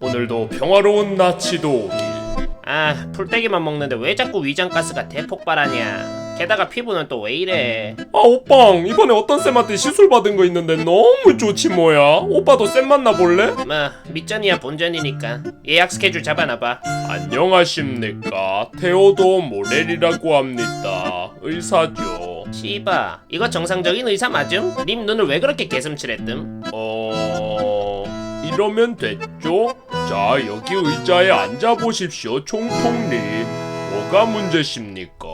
오늘도 평화로운 나치도 오길. 아 풀떼기만 먹는데 왜 자꾸 위장가스가 대폭발하냐 게다가 피부는 또 왜 이래 아 오빵 이번에 어떤 쌤한테 시술 받은 거 있는데 너무 좋지 뭐야 오빠도 쌤 만나볼래? 뭐 밑전이야 본전이니까 예약 스케줄 잡아놔봐 안녕하십니까 테오도 모렐이라고 합니다 의사죠 씨바 이거 정상적인 의사 맞음? 님 눈을 왜 그렇게 개슴칠했뜸? 어... 이러면 됐죠? 자 여기 의자에 앉아보십시오 총통님. 뭐가 문제십니까?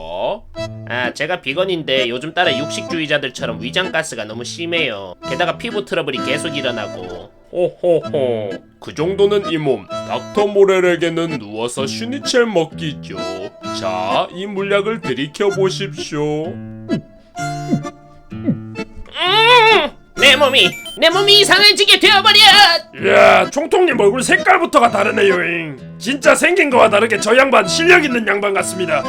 아 제가 비건인데 요즘 따라 육식주의자들처럼 위장가스가 너무 심해요. 게다가 피부 트러블이 계속 일어나고. 호호호. 그 정도는 이 몸 닥터 모렐에게는 누워서 슈니첼 먹기죠. 자 이 물약을 들이켜 보십시오. 내 몸이 내 몸이 이상해지게 되어버려. 이야 총통님 얼굴 색깔부터가 다르네요잉. 진짜 생긴 거와 다르게 저 양반 실력 있는 양반 같습니다.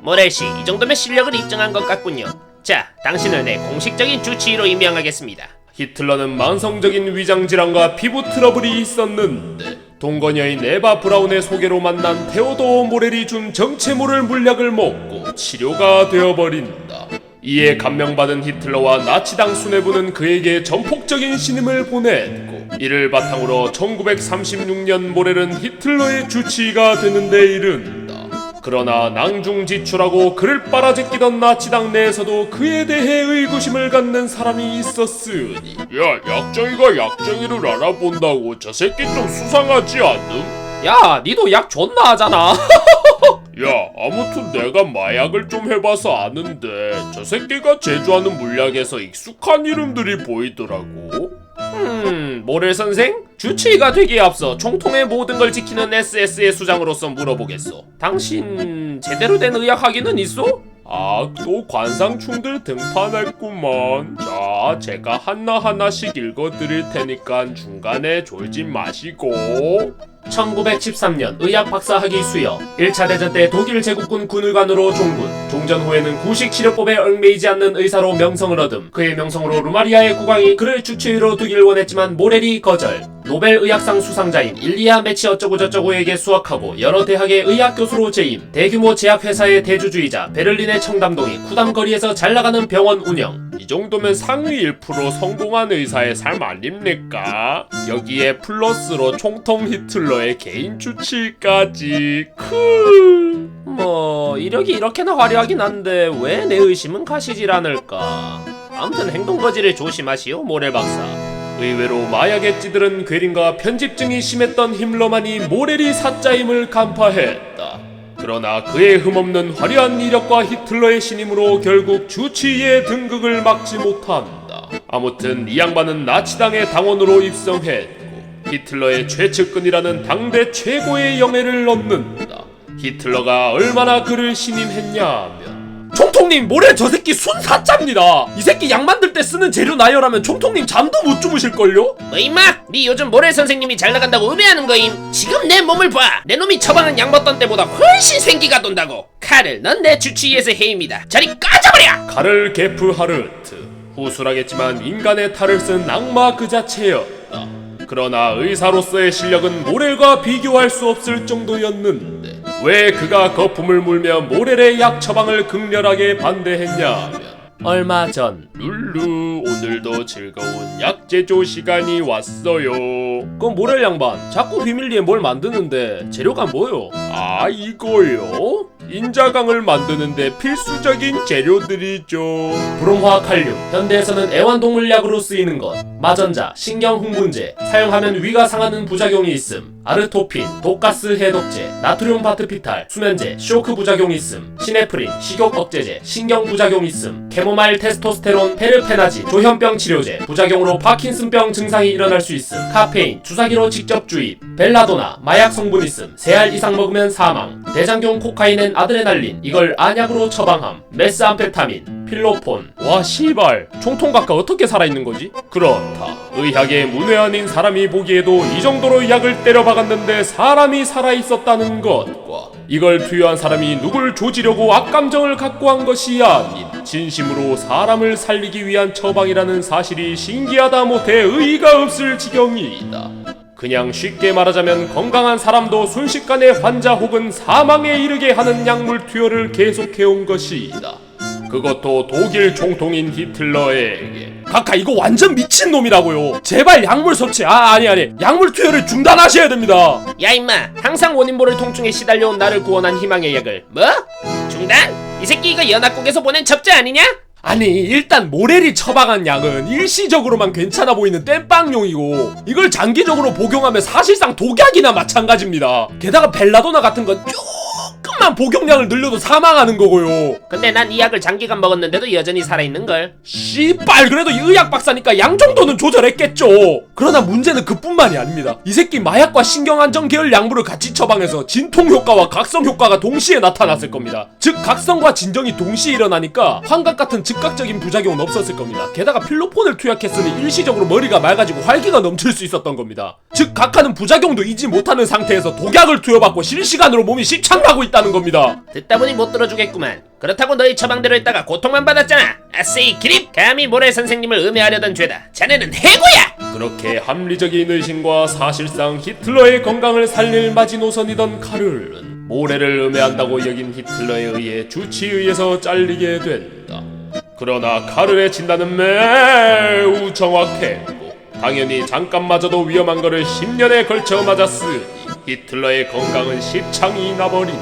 모렐씨 이 정도면 실력을 입증한 것 같군요. 자 당신을 내 공식적인 주치의로 임명하겠습니다. 히틀러는 만성적인 위장 질환과 피부 트러블이 있었는데 동거녀인 에바 브라운의 소개로 만난 테오도어 모렐이 준 정체모를 물약을 먹고 치료가 되어버린다. 이에 감명받은 히틀러와 나치당 수뇌부는 그에게 전폭적인 신임을 보냈고 이를 바탕으로 1936년 모렐은 히틀러의 주치의가 되는 데 이른다. 그러나 낭중지출하고 그를 빨아제끼던 나치당 내에서도 그에 대해 의구심을 갖는 사람이 있었으니 야 약쟁이가 약쟁이를 알아본다고 저 새끼 좀 수상하지 않음? 야, 니도 약 존나 하잖아. 야 아무튼 내가 마약을 좀 해봐서 아는데 저 새끼가 제조하는 물약에서 익숙한 이름들이 보이더라고 음, 모렐 선생? 주치의가 되기에 앞서 총통의 모든 걸 지키는 SS의 수장으로서 물어보겠소. 당신 제대로 된 의학학위는 있소? 아, 또 관상충들 등판했구먼. 자, 제가 하나하나씩 읽어드릴 테니까 중간에 졸지 마시고. 1913년 의학 박사학위 수여 1차 대전 때 독일 제국군 군의관으로 종군 종전 후에는 구식 치료법에 얽매이지 않는 의사로 명성을 얻음 그의 명성으로 루마리아의 국왕이 그를 주치의로 두길 원했지만 모렐이 거절. 노벨 의학상 수상자인 일리아 메치 어쩌고저쩌고에게 수학하고 여러 대학의 의학 교수로 재임 대규모 제약회사의 대주주이자 베를린의 청담동이 쿠담거리에서 잘나가는 병원 운영 이 정도면 상위 1% 성공한 의사의 삶 아닙니까? 여기에 플러스로 총통 히틀러의 개인 주치까지. 크. 뭐 이력이 이렇게나 화려하긴 한데 왜 내 의심은 가시질 않을까 아무튼 행동 거지를 조심하시오 모렐 박사 의외로 마약에 찌들은 괴린과 편집증이 심했던 힘러만이 모렐이 사자임을 간파했다. 그러나 그의 흠없는 화려한 이력과 히틀러의 신임으로 결국 주치의의 등극을 막지 못한다. 아무튼 이 양반은 나치당의 당원으로 입성했고 히틀러의 최측근이라는 당대 최고의 영예를 얻는다. 히틀러가 얼마나 그를 신임했냐면 총통님 모렐 저 새끼 순사자입니다. 이 새끼 약 만들 때 쓰는 재료 나열하면 총통님 잠도 못 주무실걸요? 뭐 임마! 네 요즘 모렐 선생님이 잘 나간다고 음해하는 거임. 지금 내 몸을 봐내 놈이 처방한 약 먹던 때보다 훨씬 생기가 돈다고. 카를 넌내 주치의에서 해임이다. 저리 꺼져버려! 카를 게프 하르트. 후술하겠지만 인간의 탈을 쓴 악마 그 자체였다. 그러나 의사로서의 실력은 모렐과 비교할 수 없을 정도였는데 왜 그가 거품을 물며 모렐의 약 처방을 극렬하게 반대했냐면 얼마 전 룰루 오늘도 즐거운 약 제조 시간이 왔어요. 그건 모렐 양반 자꾸 비밀리에 뭘 만드는데 재료가 뭐요? 아 이거요? 인자강을 만드는데 필수적인 재료들이죠. 브롬화 칼륨. 현대에서는 애완동물약으로 쓰이는 것. 마전자 신경흥분제. 사용하면 위가 상하는 부작용이 있음. 아르토핀 독가스 해독제. 나트륨 바트피탈 수면제. 쇼크 부작용 있음. 시네프린 식욕 억제제. 신경 부작용 있음. 캐모마일 테스토스테론 페르페나진 조현병 치료제. 부작용으로 파킨슨병 증상이 일어날 수 있음. 카페인 주사기로 직접 주입. 벨라도나 마약 성분 있음. 세알 이상 먹으면 사망. 대장경 코카인엔 아 드레날린 이걸 안약으로 처방함 메스암페타민 필로폰. 와 씨발. 총통각과 어떻게 살아있는 거지? 그렇다. 의학의 문외 한인 사람이 보기에도 이 정도로 약을 때려박았는데 사람이 살아있었다는 것과 이걸 투여한 사람이 누굴 조지려고 악감정을 갖고 한 것이 아닌 진심으로 사람을 살리기 위한 처방이라는 사실이 신기하다 못해 의의가 없을 지경이다 그냥 쉽게 말하자면 건강한 사람도 순식간에 환자 혹은 사망에 이르게 하는 약물 투여를 계속해온 것이다. 그것도 독일 총통인 히틀러에게. 카카 이거 완전 미친 놈이라고요 제발 약물 섭취 아 아니 아니 약물 투여를 중단하셔야 됩니다 야 임마 항상 원인 모를 통증에 시달려온 나를 구원한 희망의 약을 뭐? 중단? 이 새끼 이거 연합국에서 보낸 접자 아니냐? 아니 일단 모렐이 처방한 약은 일시적으로만 괜찮아 보이는 땜빵용이고 이걸 장기적으로 복용하면 사실상 독약이나 마찬가지입니다. 게다가 벨라도나 같은 건 조금만 복용량을 늘려도 사망하는 거고요. 근데 난 이 약을 장기간 먹었는데도 여전히 살아있는걸. 씨발 그래도 이 의학 박사니까 양 정도는 조절했겠죠. 그러나 문제는 그뿐만이 아닙니다. 이 새끼 마약과 신경안정 계열 약물을 같이 처방해서 진통 효과와 각성 효과가 동시에 나타났을 겁니다. 즉 각성과 진정이 동시에 일어나니까 환각 같은 즉각적인 부작용은 없었을 겁니다. 게다가 필로폰을 투약했으니 일시적으로 머리가 맑아지고 활기가 넘칠 수 있었던 겁니다. 즉 각하는 부작용도 이지 못하는 상태에서 독약을 투여받고 실시간으로 몸이 십창나고 있다 는 겁니다. 듣다 보니 못 들어주겠구만. 그렇다고 너희 처방대로 했다가 고통만 받았잖아. 아세이 기립! 감히 모래 선생님을 음해하려던 죄다. 자네는 해고야! 그렇게 합리적인 의심과 사실상 히틀러의 건강을 살릴 마지노선이던 카를은 모래를 음해한다고 여긴 히틀러에 의해 주치의에서 잘리게 된다. 그러나 카를의 진단은 매우 정확했고 당연히 잠깐마저도 위험한 거를 10년에 걸쳐 맞았으니 히틀러의 건강은 십창이 나버린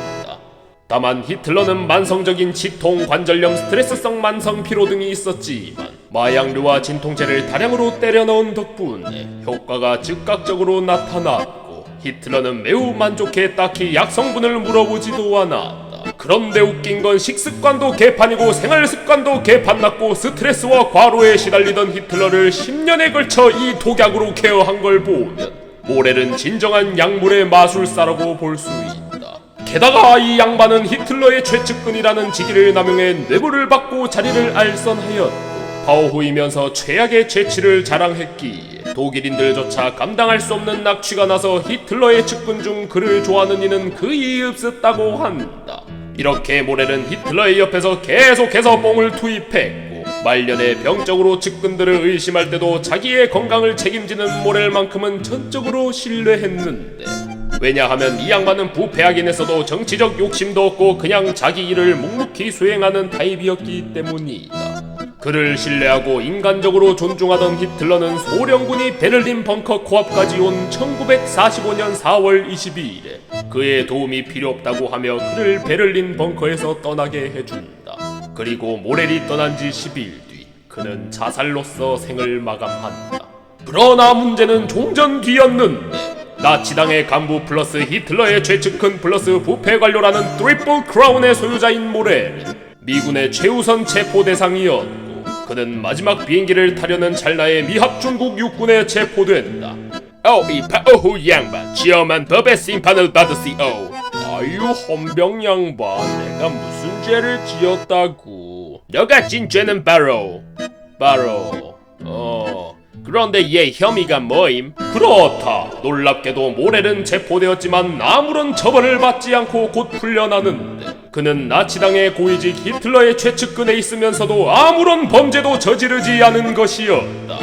다. 다만 히틀러는 만성적인 치통, 관절염, 스트레스성 만성 피로 등이 있었지만 마약류와 진통제를 다량으로 때려 넣은 덕분에 효과가 즉각적으로 나타났고 히틀러는 매우 만족해 딱히 약 성분을 물어보지도 않았다. 그런데 웃긴 건 식습관도 개판이고 생활습관도 개판났고 스트레스와 과로에 시달리던 히틀러를 10년에 걸쳐 이 독약으로 케어한 걸 보면 모렐은 진정한 약물의 마술사라고 볼 수 있다. 게다가 이 양반은 히틀러의 최측근이라는 직위를 남용해 뇌물을 받고 자리를 알선하였고 파워후이면서 최악의 재치를 자랑했기에 독일인들조차 감당할 수 없는 낙취가 나서 히틀러의 측근 중 그를 좋아하는 이는 그이 없었다고 한다. 이렇게 모렐은 히틀러의 옆에서 계속해서 뽕을 투입했고 말년에 병적으로 측근들을 의심할 때도 자기의 건강을 책임지는 모렐만큼은 전적으로 신뢰했는데 왜냐하면 이 양반은 부패하긴 했어도 정치적 욕심도 없고 그냥 자기 일을 묵묵히 수행하는 타입이었기 때문이다. 그를 신뢰하고 인간적으로 존중하던 히틀러는 소련군이 베를린 벙커 코앞까지 온 1945년 4월 22일에 그의 도움이 필요 없다고 하며 그를 베를린 벙커에서 떠나게 해준다. 그리고 모렐이 떠난 지 10일 뒤 그는 자살로서 생을 마감한다. 그러나 문제는 종전 뒤였는데 나치당의 간부 플러스 히틀러의 최측근 플러스 부패 관료라는 트리플 크라운의 소유자인 모렐은 미군의 최우선 체포 대상이었고 그는 마지막 비행기를 타려는 찰나에 미합 중국 육군에 체포된다. 어이 파오후 양반 지엄한 법의 심판을 받으시오. 아유 헌병 양반 내가 무슨 죄를 지었다고? 너가 진 죄는 바로 바로 어 그런데 얘 혐의가 뭐임? 그렇다. 놀랍게도 모렐은 체포되었지만 아무런 처벌을 받지 않고 곧 풀려나는데 그는 나치당의 고위직 히틀러의 최측근에 있으면서도 아무런 범죄도 저지르지 않은 것이었다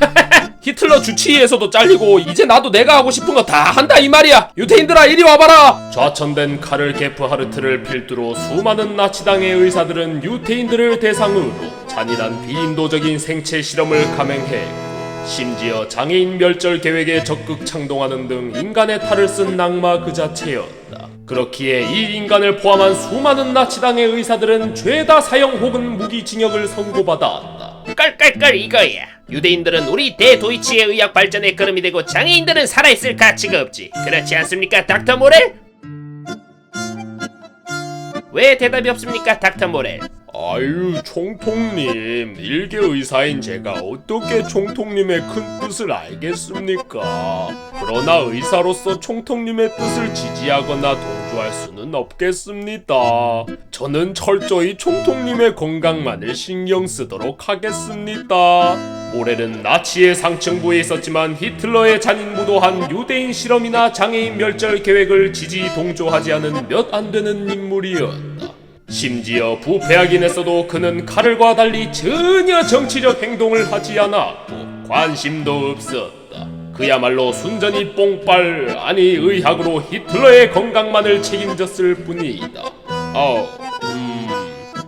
히틀러 주치의에서도 잘리고 이제 나도 내가 하고 싶은 거 다 한다 이 말이야. 유태인들아 이리 와봐라. 좌천된 카를 게프하르트를 필두로 수많은 나치당의 의사들은 유태인들을 대상으로 잔인한 비인도적인 생체 실험을 감행했고 심지어 장애인 멸절 계획에 적극 창동하는 등 인간의 탈을 쓴 낙마 그 자체였다. 그렇기에 이 인간을 포함한 수많은 나치당의 의사들은 죄다 사형 혹은 무기징역을 선고받았다. 깔깔깔 이거야 유대인들은 우리 대도이치의 의학 발전에 걸음이 되고 장애인들은 살아있을 가치가 없지 그렇지 않습니까 닥터 모렐? 왜 대답이 없습니까 닥터 모렐? 아유 총통님 일개 의사인 제가 어떻게 총통님의 큰 뜻을 알겠습니까? 그러나 의사로서 총통님의 뜻을 지지하거나 동조할 수는 없겠습니다. 저는 철저히 총통님의 건강만을 신경 쓰도록 하겠습니다. 모렐은 나치의 상층부에 있었지만 히틀러의 잔인무도한 유대인 실험이나 장애인 멸절 계획을 지지 동조하지 않은 몇 안 되는 인물이었다. 심지어 부패하긴 했어도 그는 카를과 달리 전혀 정치적 행동을 하지 않았고 관심도 없었다. 그야말로 순전히 뽕빨 아니 의학으로 히틀러의 건강만을 책임졌을 뿐이다. 어, 음,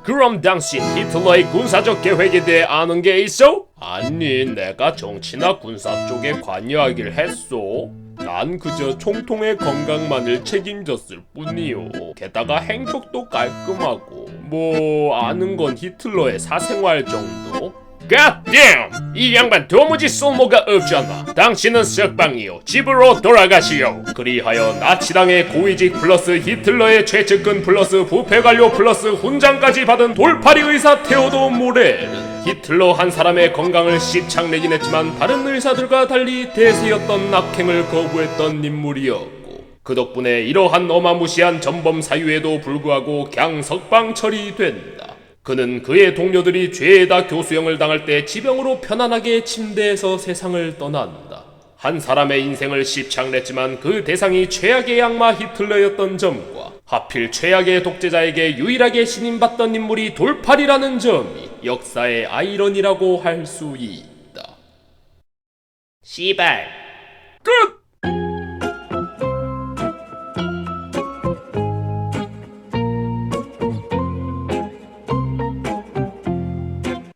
그럼 당신 히틀러의 군사적 계획에 대해 아는 게 있어? 아니, 내가 정치나 군사 쪽에 관여하길 했소. 난 그저 총통의 건강만을 책임졌을 뿐이요. 게다가 행적도 깔끔하고 뭐 아는 건 히틀러의 사생활 정도. Damn! 이 양반 도무지 쓸모가 없잖아. 당신은 석방이요. 집으로 돌아가시오. 그리하여 나치당의 고위직 플러스 히틀러의 최측근 플러스 부패 관료 플러스 훈장까지 받은 돌팔이 의사 테오도 모렐은 히틀러 한 사람의 건강을 씹창내긴 했지만 다른 의사들과 달리 대세였던 악행을 거부했던 인물이었고 그 덕분에 이러한 어마무시한 전범 사유에도 불구하고 그냥 석방 처리된다. 그는 그의 동료들이 죄에다 교수형을 당할 때 지병으로 편안하게 침대에서 세상을 떠난다. 한 사람의 인생을 씹창냈지만 그 대상이 최악의 악마 히틀러였던 점과 하필 최악의 독재자에게 유일하게 신임받던 인물이 돌팔이라는 점이 역사의 아이러니라고 할 수 있다. 씨발 끝!